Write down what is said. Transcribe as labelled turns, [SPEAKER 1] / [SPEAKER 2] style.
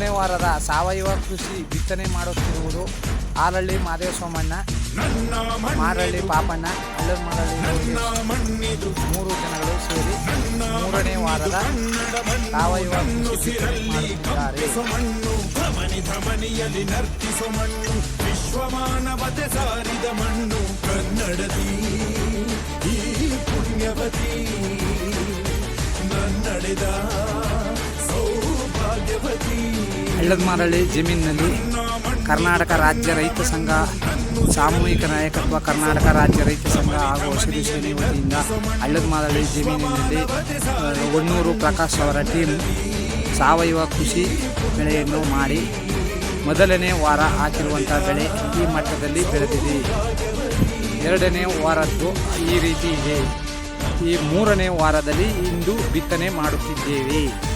[SPEAKER 1] ಮೂರನೇ ವಾರದ ಸಾವಯವ ಕೃಷಿ ಬಿತ್ತನೆ ಮಾಡುತ್ತಿರುವುದು ಆರಳ್ಳಿ ಮಾದೇವ ಸೋಮಣ್ಣ ಮಾರಳ್ಳಿ ಪಾಪಣ್ಣ ಅಲ್ಲೂರು ಮಾರಳ್ಳಿ ಮೂರು ಜನಗಳು ಸೇರಿ ಮೂರನೇ ವಾರದ ಸಾವಯವ ಕೃಷಿ
[SPEAKER 2] ವಿಶ್ವಮಾನವತೆ ಸಾರಿದ ಮಣ್ಣು ಕನ್ನಡತಿ ಈ ಪುಣ್ಯವತಿ ನನ್ನಡೆದ
[SPEAKER 1] ಹಳ್ಳದ ಮಾರಳ್ಳಿ ಜಮೀನಿನಲ್ಲಿ ಕರ್ನಾಟಕ ರಾಜ್ಯ ರೈತ ಸಂಘ, ಸಾಮೂಹಿಕ ನಾಯಕತ್ವ ಕರ್ನಾಟಕ ರಾಜ್ಯ ರೈತ ಸಂಘ ಹಾಗೂ ಔಷಧಿ ಸೇನೆ ವತಿಯಿಂದ ಹಳ್ಳದ ಮಾರಳ್ಳಿ ಜಮೀನಿನಲ್ಲಿ ಒಣ್ಣೂರು ಪ್ರಕಾಶ್ ಅವರ ಟೀಮ್ ಸಾವಯವ ಕೃಷಿ ಬೆಳೆಯನ್ನು ಮಾಡಿ ಮೊದಲನೇ ವಾರ ಹಾಕಿರುವಂಥ ಬೆಳೆ ಈ ಮಟ್ಟದಲ್ಲಿ ಬೆಳೆದಿದೆ. ಎರಡನೇ ವಾರದ್ದು ಈ ರೀತಿ ಇದೆ. ಈ ಮೂರನೇ ವಾರದಲ್ಲಿ ಇಂದು ಬಿತ್ತನೆ ಮಾಡುತ್ತಿದ್ದೇವೆ.